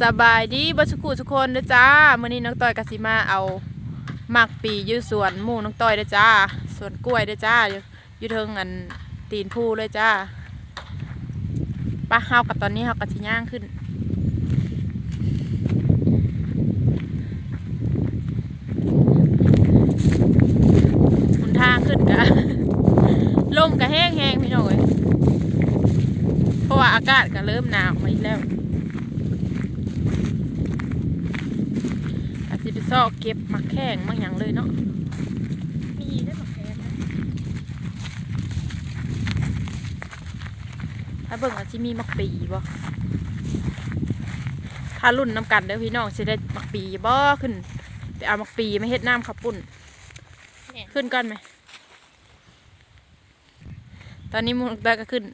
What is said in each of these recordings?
สบายดีบัสุกุทุกคนเด้อจ้ามื้อนี้น้องต้อยกสิมาเอาหมากปีอยู่สวนหมู่น้องต้อยเด้อจ้าสวนกล้วยเด้อจ้าอยู่อยู่เทิงอันตีนผู้เลยจ้าป้าเฮากับตอนนี้เฮากับสิย่างขึ้นหนทางขึ้นกะลมกะแห้งแห้งๆพี่น้องเอ้ยเพราะว่าอากาศก็เริ่มหนาวมาอีกแล้ว อาจจะไป ซอกเก็บมักแข้งมักอย่างเลยเนาะมีได้แบบแพ้นะถ้าเบิ่งอาจจะมีมักปีบ่ถ้ารุ่นน้ำกันเด้อพี่น้องสิได้มักปีบ่ขึ้นไปเอามักปีมาเฮ็ดน้ำข้าวปุ้นเนี่ยขึ้นก่อนไหม ตอนนี้มุกตาก็ขึ้น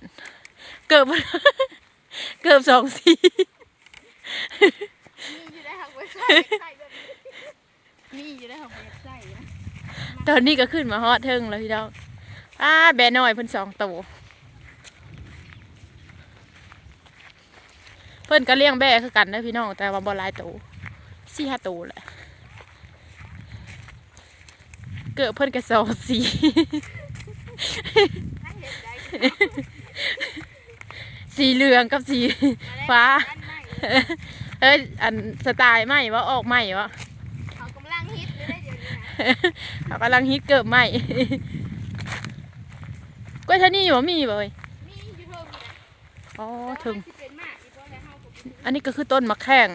เกือบเกือบสองสี มีอยู่ได้ค่ะไว้ใส่ใส่แบบนี้มีอยู่ได้ค่ะไว้ใส่นะตอนนี้ก็ขึ้นมาฮอดเทิงแล้วพี่น้องอ้าแบน้อยเพิ่นสองตัวเพิ่นก็เลี้ยงแบคือกันนะพี่น้องแต่ว่าบ่หลายตัวสี่ห้าตัวแหละเกิดเพิ่นก็สองสีถ้าเห็นได้สีเหลืองกับสีฟ้าอันใหม่เอ้ยอันสไตล์ใหม่วะออกใหม่วะ เขากำลังฮิตเกิดใหม่กล้วยทานี่บ่มีบ่เอ้ยมีอยู่เพิ่มอีกนะอ๋อแต่ถึงว่ามันสิเป็นมากอีกเพราะแล้วเฮาก็บ่อันนี้ก็คือต้นมะแข้ง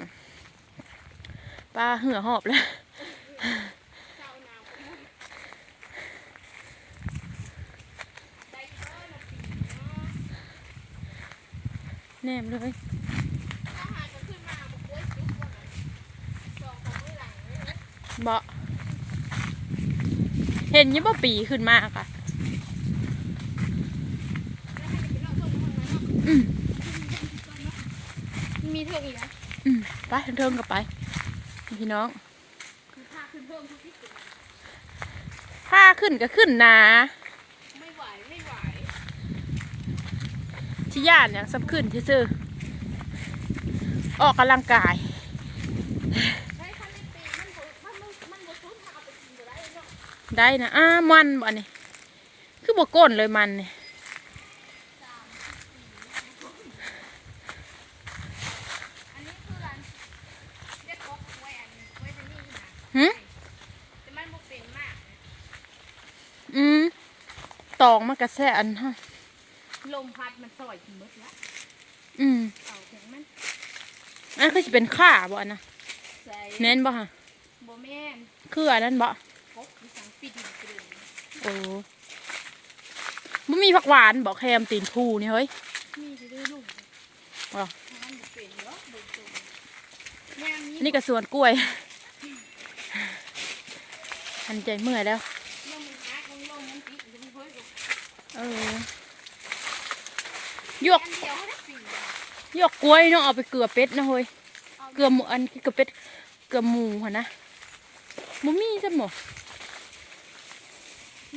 ปลาเหือหอบแล้ว เจ้าน้ำก็มุ่งได้เด้อละปีเนาะแนมเลย ถ้าหากมันขึ้นมาบ่กล้วยจุ๊บว่างั้นสองของมือหลังเลยนะเบา เห็นอยังบ่ปีขึ้นมากอะแล้วให้ไปลองเบิ่งข้างในเนาะอืมมีเท่าอีกนะอืมไปเทิงๆกับไป พี่น้องคือพาขึ้นเพิ่มทุกที่สุดถ้าขึ้นก็ขึ้นนาไม่ไหวไม่ไหวที่ย่านอย่างสำขึ้นที่ซื่อๆออกกำลังกาย ได้นะอ้ามันบ่นี่คือบ่ก้นเลยมันนี่อันนี้คือร้านเรียกกบไว้อันไว้จะนี่นะหึแต่มันบ่เป็นมากอืมตองมันกระแสอันฮะลมพัดมันซอยกินหมดแล้วอืมเอาแข็งมันอันคือสิเป็นข้าบ่อันนะใส่แม่นบ่ฮะบ่แม่นคืออันนั้นบ่กบที่สัง ปิดอยู่กระดึงโอ้บ่มีผักหวานบ่แคมตีนผู้นี่เฮ้ยมีจะได้ลูกอ๋อมันบ่เป็นเนาะบ่ตรงแม่มีอันนี้ก็สวนกล้วยหันใจเมื่อยแล้วเรื่องมันฮักมันลมมันปิดมันเฮ้ยบ่เออหยวกอันเดียวเขาได้ปีหยวกกล้วยเนาะเอาไปเกลือเป็ดนะเฮ้ยเกลือหมูอันเกลือเป็ดเกลือหมูหั่นนะบ่มีซะหมอ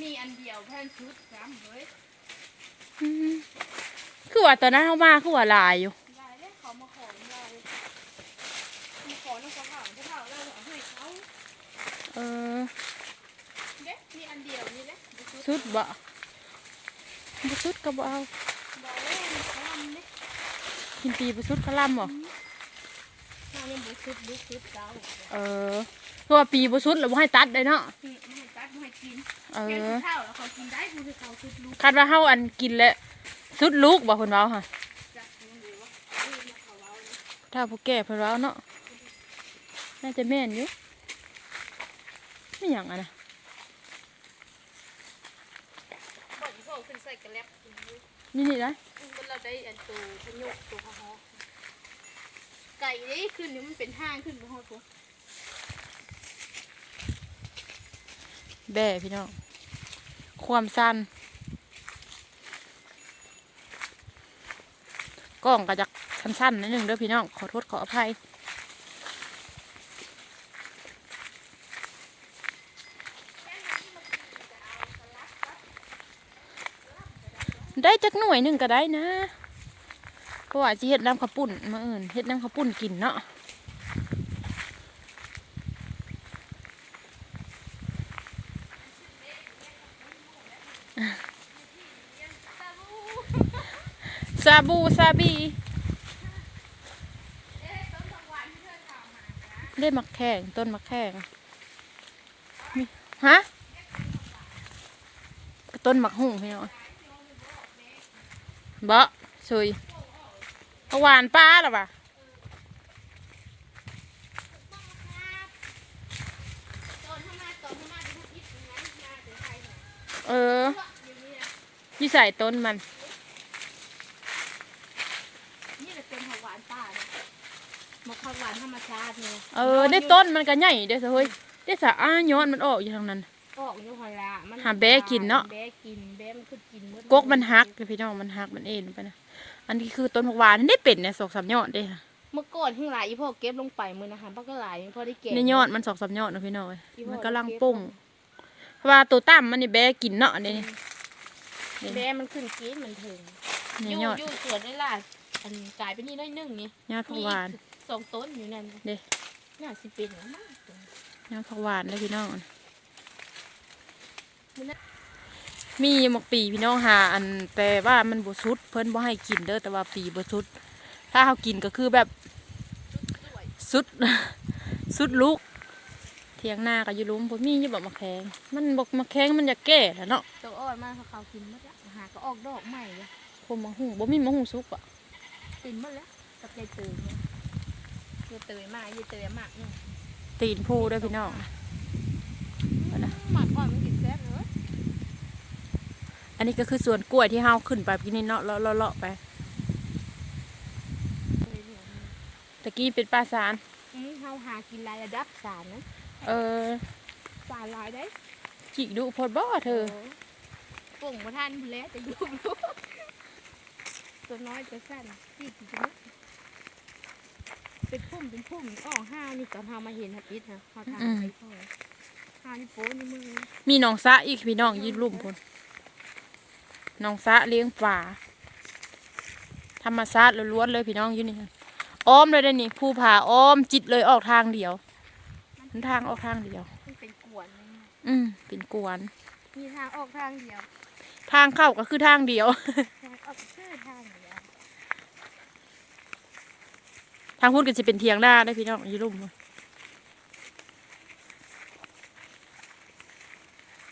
มีอันเดียวแผ่นชุดซ้ำเฮ้ยอืมคือว่าตอนนั้นเฮามาคือว่าหลายอยู่ลายเลยเขามาขอเรามาขอน้องกระเป๋าเจ้าเป๋าเราเอาให้เขาเออเด็กมีอันเดียวนี่แหละบ่ชุดสุดบ่บ่สุดก็บ่เอาบ่เล่นเขาทำเนี่ยกินปีบ่สุดก็ล่ำบ่เรายังบ่ชุดบุกชุดเจ้าเออคือว่าปีบ่สุดแล้วบ่ให้ตัดได้เนาะ อืมไม่ ให้ตัดไม่ให้กินเอแกงอข้าวแล้วเขากินได้คือเขาชุดลูกคาดว่าเฮาอันกินแล้วสุดลูกบ่เพิ่นเว้าค่ะจักยังดูว่าเออมาเขาเอาเนี่ยถ้าผู้แก่เพิ่นเว้าเนาะน่าจะแม่นอยู่ไม่หยังอะนะบ่อนพวกขึ้นใส่กระแลบกินอยู่นี่นี่นะมันเราได้อันตัวพยุกตัวฮอไก่นี่ขึ้นนี่มันเป็นห้างขึ้นบ่ฮอดตั แบ่พี่น้องความสั้นกล้องก็จะสั้นๆนิดนึงเด้อพี่น้อง ขอโทษขออภัยได้จักหน่วยหนึ่งก็ได้นะ เพราะว่าสิเฮ็ดน้ำข้าวปุ้นมาเอิ้นเฮ็ดน้ำข้าวปุ้นกินเนาะ ซาบูซาบีได้มักแข่งต้นมักแข่งฮะต้นมักหุ่งพี่น้องบะซวยหวานป้าหรอวะเออยี่ใส่ต้นมัน นี่แหละเป็นผักหวานป่าเนี่ยมะขามหวานธรรมชาติเนี่ยเออได้ต้นมันก็ใหญ่เด้อเฮ้ยได้สะอ้าย้อนมันออกอยู่ทางนั้น ออกอยู่หอยละมันหาแบ๊กินเนาะ แบ๊กินแบ๊มันคือกินหมดกกมันหักเลยพี่น้องมันหักมันเอ็นไปนะอันนี้คือต้นผักหวานได้เป็นเนี่ยสองสามยอดเด้ค่ะเมื่อก่อนที่หลายอีพ่อเก็บลงไปมือนะคะป้าก็หลายพ่อได้เก็บในยอดมันสองสามยอดนะพี่น้องเอ้ยอีพ่อมันกำลังเก็บปุ้งเพราะว่าตัวตั้มมันนี่แบะกินเนาะนี่ แบ๊มันขึ้นกินมันถึงนี่อยู่ยอดอยู่สวนได้ล่ะ อันกลายเป็นนี่น้อยหนึงนี่ยอดผักหวานมีอีกสองต้นอยู่นั่นเด้น่าสิเป็นแล้วมั้งยอดผักหวานเลยพี่น้องมันน่ะมีหมกปีพี่น้องหาอันแต่ว่ามันบสุด เพิ่นบ่ให้กินเด้อแต่ว่าปีบสุด ถ้าเขากินก็คือแบบสวยสุดสุดลูกเทียงหน้าก็อยู่หลุมบ่มีอยู่บ่มะแขงมันบ่มะแขงมันอยากแก่แหล้วเนาะตัวอ่อนมากเขาเขากินหมดละหาก็ออกดอกใหม่เลยพวกมะฮุ่งบ่มีมะฮุ่งสุกอะ กินหมดแล้วกับยายเตยเนี่ยยายเตยมากยายเตยมากเนี่ยตีนผู้เด้วยพี่น้องหมักอ่อนมันกินแซ่บเลยอันนี้ก็คือสวนกล้วยที่เฮาขึ้นไปพี่นี่เนาะเลาะเลาะเลาะไปตะกี้เป็นปลาสารอืมเฮาหากินรายระดับสารนะเออสารหลายได้จิกดูโพดบ่เธอป่งมาท่านพู้นแหล้วจะยุ่งลูก ตัวน้อยตัวสั้นจีกินจะเป็นพุ่มเป็นพุ่มอ้อห้านี่ตอนเฮามาเห็นฮัตติดนะเฮาทานไปพ่อห้านี่โป้ในมือมีหนองสะอีกพี่น้องยืดลุ่มพุ่นหนองสะเลี้ยงปลาธรรมชาติล้วนๆเลยพี่น้องอยู่นี่อ้อมเลยได้อนี่ภูผาอ้อมจิตเลยออกทางเดียวมันทางออกทางเดียวมันเป็นกวนเลยนะอืมเป็นกวน มีทางออกทางเดียว ทางเข้าก็คือทางเดียวทาง ออกคือทางเดียวทางพุ่นก็จะเป็นเทียงหน้าได้อพี่น้องอยืดลุ่มพุ่น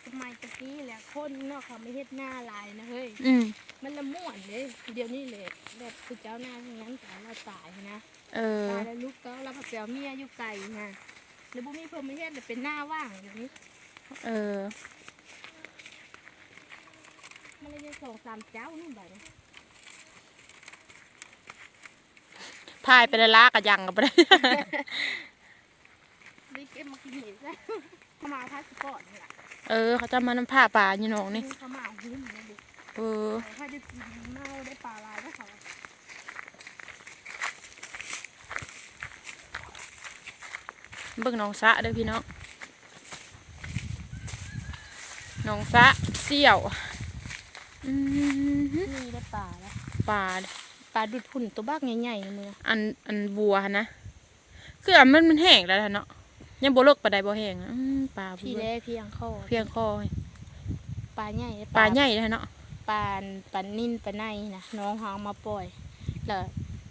ทำไมตะกี้แหละคนเนาะเขาไม่เฮ็ดหน้าลายนะเฮ้ย อืมมันละม่วนเลย เดี๋ยวนี้เลยแบบคือเจ้าหน้าทั้งนั้นแต่เราตายนะเออตายแล้วลูกก็เราผักเปียวเมียอยู่ไกลนะแล้วบุมีเพิ่มไม่เฮ็ดเลยเป็นหน้าว่างอย่างนี้ เออ มันเลยยังสองสามเจ้านู่นแบบนี้พายไปละลากะยังกับไปได้เก็บมากินเห็นซะเขามาเอาพาสปอร์ตนี่แหละเออ เขาจะมานำผ้าป่าอยู่น้องนี่เขามาเอาหุ้นนะเด็กเออถ้าจะกินเมาได้ปลาลายก็เขาเบิ่งหน้องสะเด้อพี่น้องหน้องสะเสี่ยวอืม นี่ได้ปลาแล้วปลาปลาดุดหุ่นตัวบ้ากใหญ่ๆในมืออันอันบัวหั่นนะคืออันมันมันแห้งแล้วล่ะเนาะยังบ่เลิกปลาใดบ่แห้งอะอืมปลาพี่บัวเล่เพียงข้อเพียงคอปลาใหญ่ได้ปลาใหญ่แล้วเนาะปลาปลานิ่นปลาในนะน้องเขาเอามาปล่อยแล้ว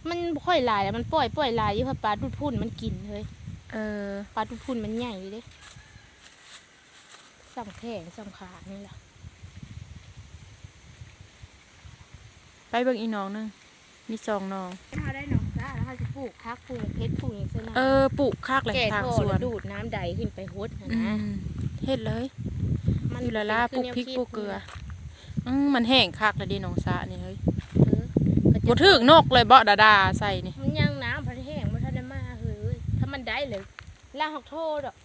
มันบ่ค่อยหลายแล้วมันปล่อยปล่อยหลายอยู่เพราะปลาดุดพุ่นมันกินเลยเออ ปลาดุดพุ่นมันใหญ่เลยเด้สัมแข้งสัมขานี่แหละ ไปเบิ่งอีน้องหนึงมีสองน้อง ถ้าได้หนองจ้าแล้วเขาจะปลูกพักปลูกเพชรปลูกอย่างเช่นเออปลูกคากเลยแก่ทางท่อสวแล้นวดูดน้ำใดขึ้นไปฮดนะอืนะมเฮ็ดเลยมันอยู่ละล่าปลูกพริกปลูกเกลืออืมมันแห้งคักเลยดิหนองสะนี่เฮ้ยเออก็จะบ่ถึกนกเลยบ่ดาดาใส่นี่ มันยังน้ำพันแห้งมันทันได้มาเฮ้ยถ้ามันได้เลยล่าหอกโทษอะ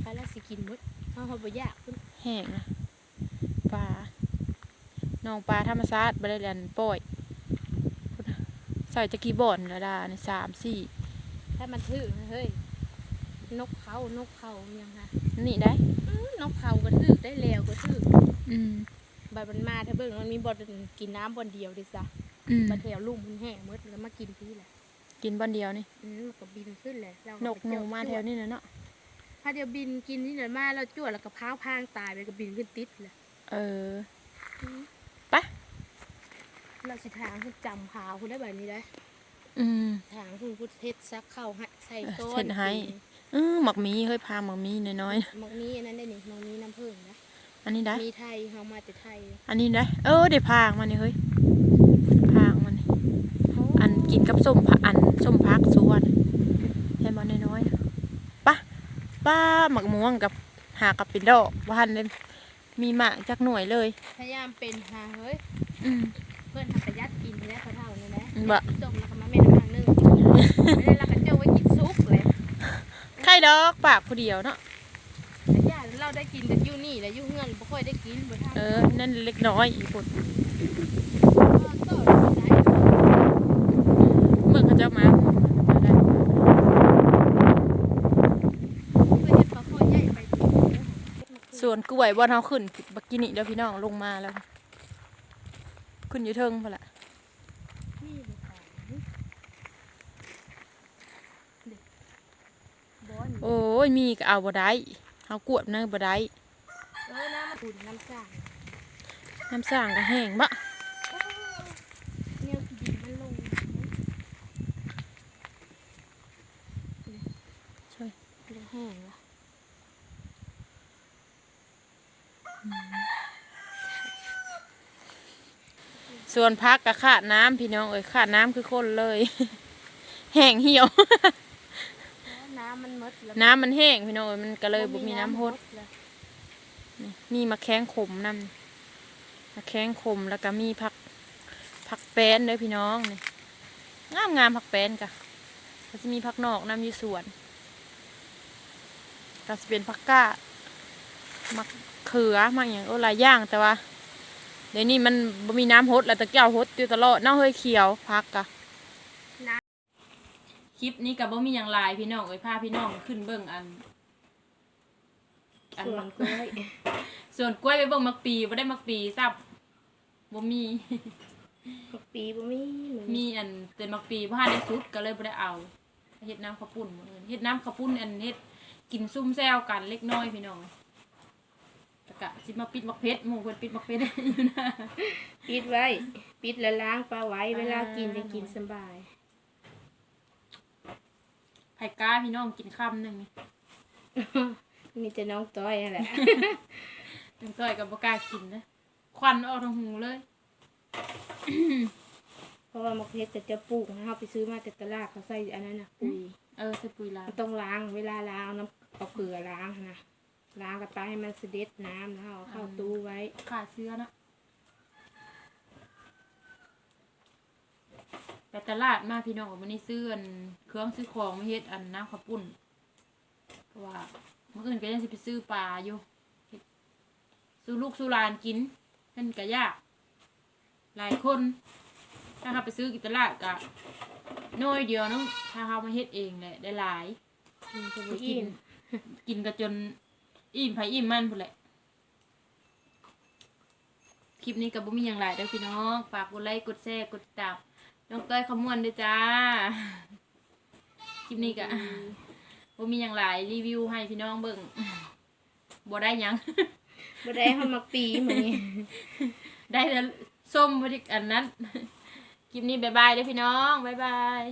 ใครล่าสิกินหมดเอาเขาบ่ยากคุณแห้งนะปลา น้องปลาธรรมชาติบ่ได้เรียนปล่อยพุ่นน่ะใส่จะกี่บ่อนดาดานี่สามสี่ถ้ามันถือนะเฮ้ยนกเขานกเขายังไงนี่ได้นกเขาก็ถือได้แล้วก็ถืออืมใบมันมาถ้าเบิ่งมันมีบ่อนกินน้ำบ่อนเดียวดิจ้ะอืมมาแถวลุ่มมันแห้งหมดแล้วมากินพี่แหละกินบ้านเดียวนี่อืมมันก็บินขึ้นเลยเรานกหนูมาแถวนี้นะเนาะพาเดียวบินกินนี่เดี๋ยวมาแล้วจวดแล้วก็พร้าวพางตายไปก็บินขึ้นติดเลยเออเราสิทางคุณจำพาวคุณได้แบบนี้ได้อืมทางคุณพุทธเทศซักเข้าให้ใส่ก้อเสร็นจให้เออหมักหมีเฮ้ยพาหมักหมีน้อยมักนี้อันนั้นได้นี่มักนี้น้ำผึ้งนะๆอันนี้ได้มีไทยเฮามาแต่ไทย อันนี้ได้เออเดี๋ยวพางมันนี่เฮ้ยพางมันนี่โอ้อันกินกับส้มผักอันส้มพักสวนให้มันน้อยๆนะป้าป้าหมักม่วงกับหากับปิดดอกบ้านเลยมีหมากจากหน่วยเลย พยายามเป็นหาเฮ้ยอืมเพื่อนทำประหยัดกินทีแรกเขาเท่านี่นะบะจมแล้วก็มาแม่น้ำนางนึ่งไม่ได้แล้วก็เจ้าไว้กินซุปเลยไข่ดอกปากผู้เดียวเนาะแต่ย่าเราได้กินแต่อยู่นี่แหละอยู่เฮือนบ่ค่อยได้กินบ่ทำเออนั่นเล็กน้อยอีกคนก็ต่อได้เมื่อเขาเจ้ามาได้เพื่อเฮ็ดปลาข้อใหญ่ไปกินเด้อส่วนกล้วยบ่อนเขาขึ้นบักกินี่เด้อพี่น้องลงมาแล้ว ขึ้นอยู่เทิงพอละนี่บ่ขายเด็กบอนโอ้ยมีก็เอาบ่ได้เขากวดเนื้อบ่ได้เออน้ำมันอุ่นน้ำซ่างน้ำสร้างก็แห้งบะเนี่ยดินมันลงช่วยเรื่องแห้ง ส่วนพักก็ขาดน้ำพี่น้องเอ้ยขาดน้ำคือคนเลย แห้งเหี่ยว น้ำมันหมดแล้วน้ำมันแห้งพี่น้องเอ้ยมันก็เลยบ่มีน้ำหดแล้วนี่มีมะแข้งขมน้ำมะแข้งขมแล้วก็มีผักผักแป้นเด้อพี่น้องนี่งามงามๆผักแป้นกะก็จะมีผักนอกน้ำอยู่สวนก็จะเป็นผักกาดมักเขือมักอย่างโอ้หลายอย่างแต่ว่า เดี๋ยวนี้มันบ่มีน้ำหดแล้วแตะเกียวหดอยู่ตลอดเน่าเฮ้ยเขียวพักกะคลิปนี้กับบ่มีอย่างหลายพี่น้องเอ้ยพาพี่น้องขึ้นเบิ่งอัน อันส่วมันกกล้วยส่วนกล้วยไปเบิ่งมักปีบ่ได้มักปีซับบ่มีผักปีบ่มีเหมือนมีอันแต่มักปีบ่ทันได้สุดก็เลยบ่ได้เอาเฮ็ดน้ำข้าวปุ้นมื้ออื่นเฮ็ดน้ำข้าวปุ้นอันเฮ็ดกินซุ่มแซวกันเล็กน้อยพี่น้องตะ กะสิมาปิดมักเพชรหมู่เพิ่นปิดมักเพชรอยู่นะปิดไว้ ปิดแล้วล้างปลาไว้เวลากินจะกินสบายไผ่ก้าพี่น้องกินค่ำหนึงนี่มีแต่น้องต้อยนั่นแหละจังต้อยก็บ่กล้ากินนะควันออกทางหูเลย เพราะว่ามะเขือจะจะปลูกนะเราไปซื้อมาแต่ตลาดเขาใส่อันนั้นนะปุ๋ยเออใส่ปุ๋ยลามันต้องล้างเวลาล้างเอาน้ำเอาเกลือล้างนะ ล้างกระต่ายให้มันเสด็จน้ำแล้วเอาเข้าตู้ไว้ ขาดเสื้อนะไปตลาดมาพี่น้องวันนี้ซื้ออันเครื่องซื้อของมาเฮ็ดอันน้ำข้าวปุ้นเพราะว่าเมื่ออื่นก็ยังสิไปซื้อปลาอยู่เฮ็ดซื้อลูกซื้อหลานกินเป็นกะยากหลายคน ถ้าเขาไปซื้อกินตลาดกะน้อยเดียวนึงถ้าเขามาเฮ็ดเองแหละได้หลายกินจะไปไม่กิอิ่นมกินกันจน อิ่มไผอิ่มมันพุ่นแหละ คลิปนี้กับบุมีอย่างไรเด้อพี่น้อง ฝากกดไลค์กดแชร์กดติดตามน้องเต้ยขมวนด้วยจ้า คลิปนี้กะบุมีอย่างไรรีวิวให้พี่น้องเบิ่งบ่ได้หยังบ่ได้เฮามาปีเหมือนนี้ได้แต่ส้มพอดีอันนั้น คลิปนี้บายบายเด้อพี่น้องบายบาย